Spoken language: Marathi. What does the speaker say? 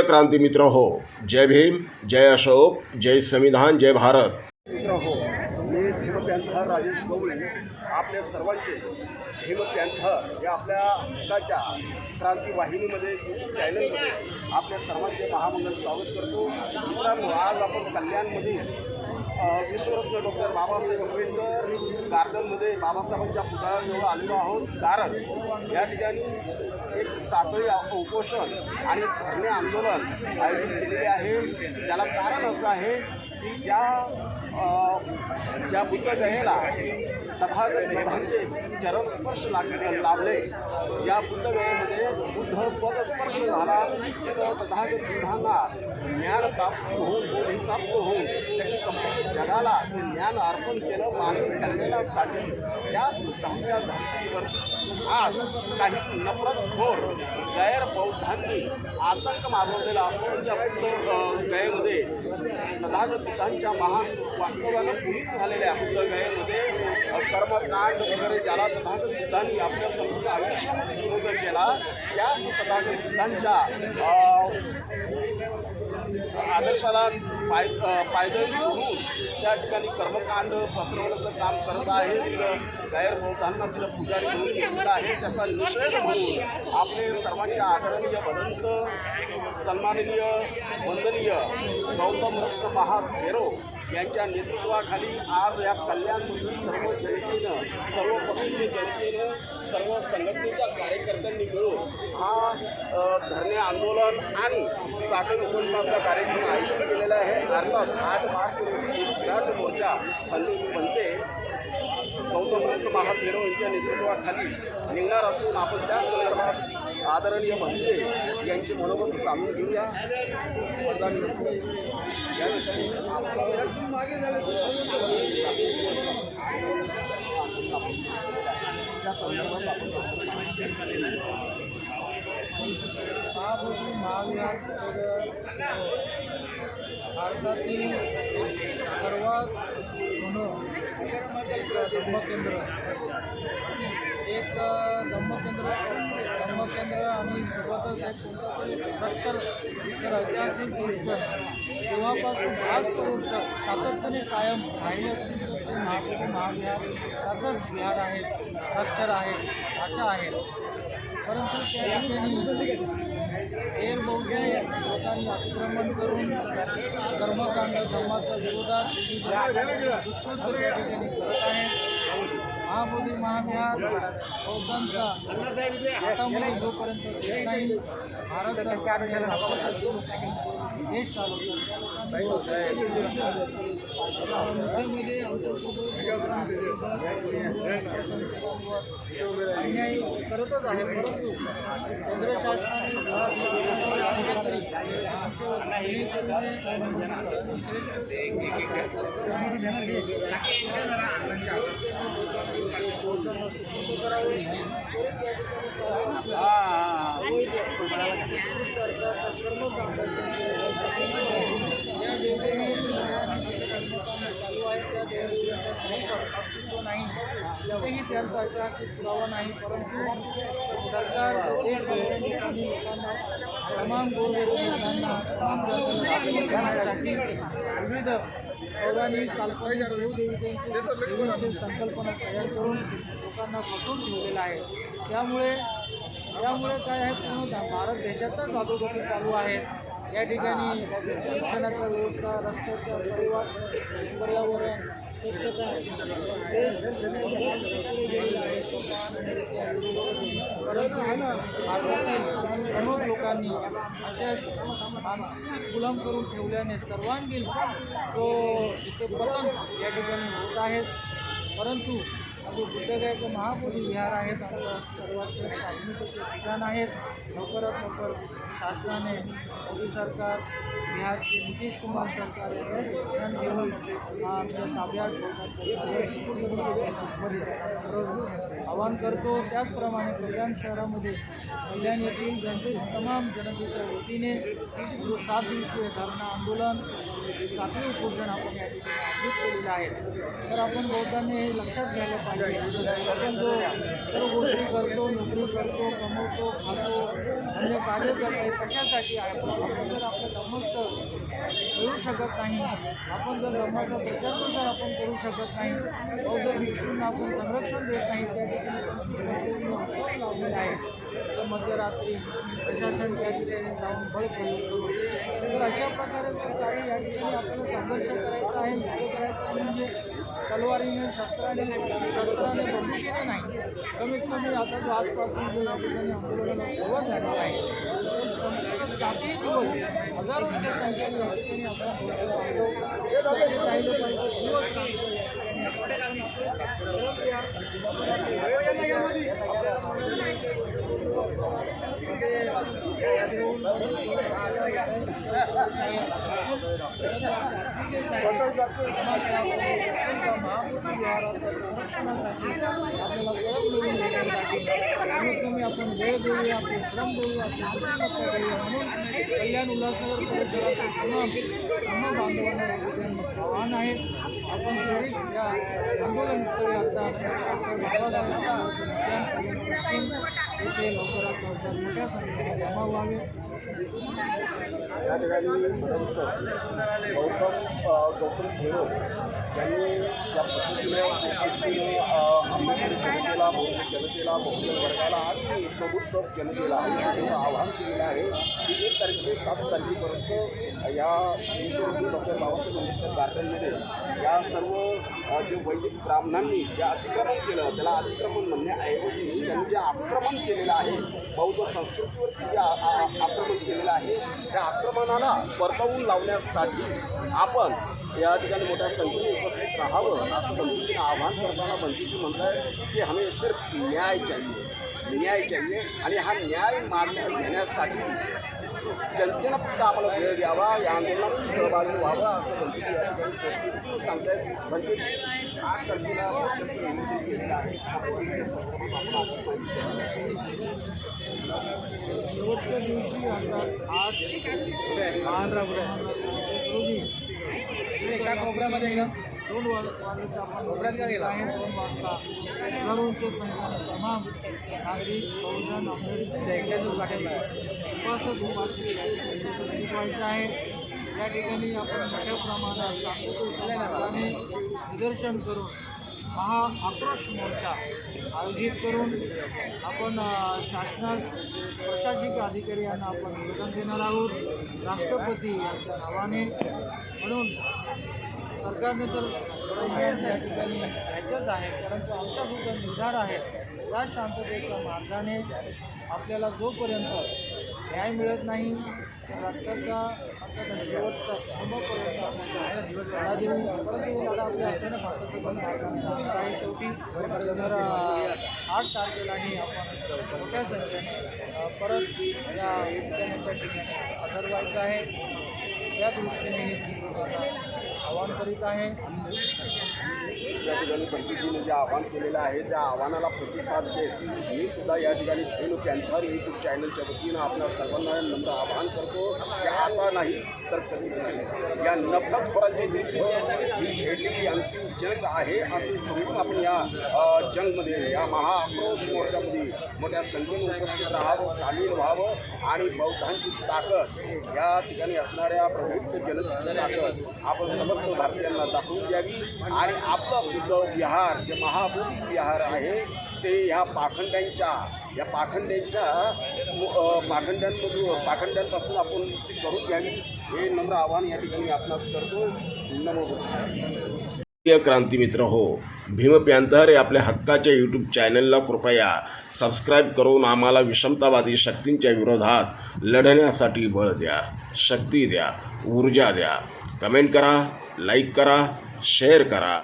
प्रिय क्रांतिमित्र हो जय भीम जय अशोक जय संविधान जय भारत. मित्र हो मी भीम पॅन्थर राजेश गवळे आपल्या सर्वांचे भीम पॅन्थर या आपल्या हक्काच्या क्रांती वाहिनीमध्ये यूट्यूब चॅनलमध्ये आपल्या सर्वांचे महामंगल स्वागत करतो. मित्रांनो आज आपण कल्याणमध्ये विश्वरत्न डॉक्टर बाबासाहेब आंबेडकर गार्डनमध्ये बाबासाहेबांच्या पुतळ्याजवळ आलेलो आहोत. कारण या ठिकाणी एक साखळी उपोषण आणि धरणे आंदोलन आयोजित केलेले आहे. त्याला कारण असं आहे की ज्या अ, ज्या बुद्धगयेला तथागत बुद्धांचे चरणस्पर्श लागले लाभले या बुद्धगयेमध्ये बुद्ध पदस्पर्श झाला तर तथागत बुद्धांना ज्ञान प्राप्त होऊन बोधी प्राप्त होऊन त्यांनी संपूर्ण जगाला ज्ञान अर्पण केलं मानवी कल्याणासाठी. त्याच बुद्धांच्या धर्तीवर आज काही नफरतखोर गैर बौद्धांनी आतंक माजवलेला असून त्या बुद्ध अ, गयेमध्ये महा बुद्धांच्या महान वास्तवानं पुनीत झालेल्या बुद्ध गयेमध्ये कर्मकांड वगैरे ज्याला तथागत बुद्धांनी आपल्या संपूर्ण आयुष्यामध्ये विरोध केला त्या तथागत बुद्धांच्या आदर्शाला पाय पायदळी करून त्या ठिकाणी कर्मकांड पसरवण्याचं काम करत आहे. तिथं गैरबौद्धांना तिथं पुजारी म्हणून ठेवलेलं आहे. त्याचा निषेध म्हणून आपले सर्वांचे आदरणीय भदंत सन्माननीय वंदनीय गौतम रत्न महाथेरो यांच्या नेतृत्वाखाली आज या कल्याणमधील सर्व जनतेनं सर्व पक्षीय जनतेनं सर्व संघटनेच्या कार्यकर्त्यांनी मिळून हा धरणे आंदोलन आणि साखर उपोषणाचा कार्यक्रम आयोजित केलेला आहे. अर्थात आठ मार्च रोजी विराट मोर्चा हल्ली बनते. गौतम रत्न यांच्या नेतृत्वाखाली निघणार असून आपण त्या संदर्भात आदरणीय म्हणजे यांचे मनोगत जाणून घेऊया. या त्या संदर्भात आपण महाविहार भारतातील एक सर्वात जुनं एक धम्मकेंद्र एक धम्मकेंद्र धम्मकेंद्र आणि सोबतच एक कोणतं तरी स्ट्रक्चर तर ऐतिहासिक गोष्ट तेव्हापासून आजपर्यंत सातत्याने कायम राहिले असतील तर ते महाविहार त्याचंच विहार आहे स्ट्रक्चर आहे ढाचा आहेत परंतु त्या ठिकाणी एअर बौद्ध लोकांनी अतिक्रमण करून कर्मकांड धर्माच्या विरोधात दुष्कृत्य त्या ठिकाणी करत आहे. महाबोधी महाविहार बौद्धांचा हातामध्ये जोपर्यंत नाही भारत सरकार हे देश चालवतो. लोकांनी मुद्द्यामध्ये आमच्यासोबत अन्याय करतच आहे परंतु केंद्र शासनाने या देवदेवी चालू आहे त्या देवदेवीचा खरोखर अस्तित्व नाही कुठेही त्यांचा ऐतिहासिक पुरावा नाही परंतु सरकार आणि लोकांना तमाम गोरगरिबांना तमाम करण्यासाठी विविध पौराणिक काल्पनिक संकल्पना तयार करून लोकांना फसून ठेवलेला आहे त्यामुळे त्यामुळे काय आहे पूर्ण भारत देशाचाच अधोगती चालू आहे या ठिकाणी शिक्षणाच्या व्यवस्था रस्त्याचं परिवार पर्यावरण स्वच्छता देश परंतु प्रमुख लोकांनी अशा मानसिक गुलाम करून ठेवल्याने सर्वांगीण जो इथे पतन या ठिकाणी होत आहेत परंतु बुद्धगायचं महाबोधी विहार आहेत. आपलं सर्वात श्रेष्ठ ठिकाण आहेत. लवकरात लवकर शासनाने मोदी सरकार बिहारचे नितीश कुमार सरकार घेऊन हा आमच्या ताब्यात आवाहन करतो. त्याचप्रमाणे कल्याण शहरामध्ये कल्याण येथील जनते तमाम जनतेच्या वतीने जो सात दिवसीय धरणं आंदोलन सातवी उपोषण आपण या ठिकाणी आयोजित केलेलं आहे. तर आपण बौद्धांनी हे लक्षात घ्यायला आपण जो सर्व गोष्टी करतो नोकरी करतो कमवतो खातो अन्य कार्य करतो कशासाठी आहे आपण जर आपलं धर्मस्थळ करू शकत नाही आपण जर धर्माचा प्रचार जर आपण करू शकत नाही बौद्ध भिक्षूंना आपण संरक्षण देत नाही त्या ठिकाणी पंचवीस मध्यवर्ती लावलेलं आहे तर मध्यरात्री प्रशासन त्या ठिकाणी जाऊन बळ प्रयोग करू. तर अशा प्रकारे जर काही या ठिकाणी आपल्याला संघर्ष करायचा आहे युद्ध करायचं आहे म्हणजे तलवारीने शस्त्राने शस्त्राने बंदुकीने नाही. कमीत कमी आता तो आजपासून जो या आंदोलनाला सुरुवात झालेली आहे. तर सातही दिवस हजारोंच्या संख्येने या ठिकाणी आपण राहिलं पाहिजे दिवस काम केलं या ठिकाणी आपण परत या कमी आपण वेळ देऊया आपले श्रम देऊया आपली बुद्धिमत्ता देऊया म्हणून कल्याण उल्हासनगर परिसरातील तमाम तमाम बांधवांना या ठिकाणी आव्हान आहे आपण त्वरित या आंदोलनस्थळी आता येथे लवकरात लवकर मोठ्या जमा गौतम गौतम ठेरो यांनी या पद्धतीने जनतेला जनतेला बौद्ध वर्गाला आणि प्रबुद्ध जनतेला आवाहन केलेलं आहे की एक तारखे सात तारखेपर्यंत या विश्वरत्न डॉक्टर बाबासाहेब आंबेडकर गार्डनमध्ये या सर्व जे वैदिक ब्राह्मणांनी जे अतिक्रमण केलं त्याला अतिक्रमण म्हणण्याऐवजी त्यांनी जे आक्रमण केलेलं आहे. बौद्ध संस्कृतीवरती जे आक्रमण केलेलं आहे त्या आक्रमणाला परतवून लावण्यासाठी आपण या ठिकाणी मोठ्या संख्येने उपस्थित राहावं असं बंधुकीनं आव्हान करताना भंतीची म्हणत आहे की हमें सिर्फ न्याय चाहिए. न्याय चाहिए आणि हा न्याय मागण्या घेण्यासाठी जनतेनं फक्त आम्हाला वेळ द्यावा या आंदोलनात सहभागी व्हावं असं पोहोचून सांगतायत म्हणजे हे शेवटच्या दिवशी आता आठ एका कोपऱ्यामध्ये दोन वाजता आपण आहे दोन वाजता. हजारोंच्या संख्येने तमाम नागरिक बहुजन उपासक उपासित या ठिकाणी उपस्थित व्हायचं आहे. या ठिकाणी आपण मोठ्या प्रमाणात शांततेत आणि निदर्शन करून महा आक्रोश मोर्चा आयोजित करून आपण शासनास प्रशासकीय अधिकारी यांना आपण निवेदन देणार आहोत. राष्ट्रपती यांच्या नावाने. म्हणून सरकारने तर संविधान या ठिकाणी घ्यायचंच आहे परंतु आमचासुद्धा निर्धार आहे या शांततेच्या मार्गाने आपल्याला जोपर्यंत न्याय मिळत नाही त्या राष्ट्राचा आता शेवटचा थांबापर्यंत आपण लढा देऊ परंतु लढा आपल्या असणं सातत्याचं मार्गाने आहे शेवटी. तर आठ तारखेलाही आपण मोठ्या संख्येने परत या ठिकाणी हजर व्हायचं आहे. त्या दृष्टीने हे आवाहन करीत आहे. या ठिकाणी बंधुकीने जे आव्हान आहे, त्या आव्हानाला प्रतिसाद देत मी सुद्धा या ठिकाणी धेनू यूट्यूब चॅनलच्या वतीनं आपल्या सर्वांना नम्र आवाहन करतो की आता नाही कधीच नाही. या नफरतखोरांच्या विरुद्ध ही झेडलेली अंतिम जंग आहे असं समजून आपण या जंगमध्ये, या महाआक्रोश मोर्चामध्ये मोठ्या संख्येने उपस्थित राहावं, सामील व्हावं आणि बौद्धांची ताकद या ठिकाणी असणाऱ्या प्रबुद्ध जनतेची ताकद आपण समस्त भारतीयांना दाखवून द्यावी. आणि आपलं उद्धव विहार जे महाबुद्ध विहार आहे ते ह्या पाखंड्यांच्या या पाखंड्यांच्या पाखंड्यांमधून पाखंड्यांपासून आपण करून घ्यावी. हे नम्र आव्हान या ठिकाणी आपणास करतो. नमो क्रांती मित्र हो भीम पॅन्थर हे आपल्या हक्काच्या यूट्यूब चॅनलला कृपया सबस्क्राईब करून आम्हाला विषमतावादी शक्तींच्या विरोधात लढण्यासाठी बळ द्या शक्ती द्या ऊर्जा द्या. कमेंट करा. लाईक करा शेअर करा.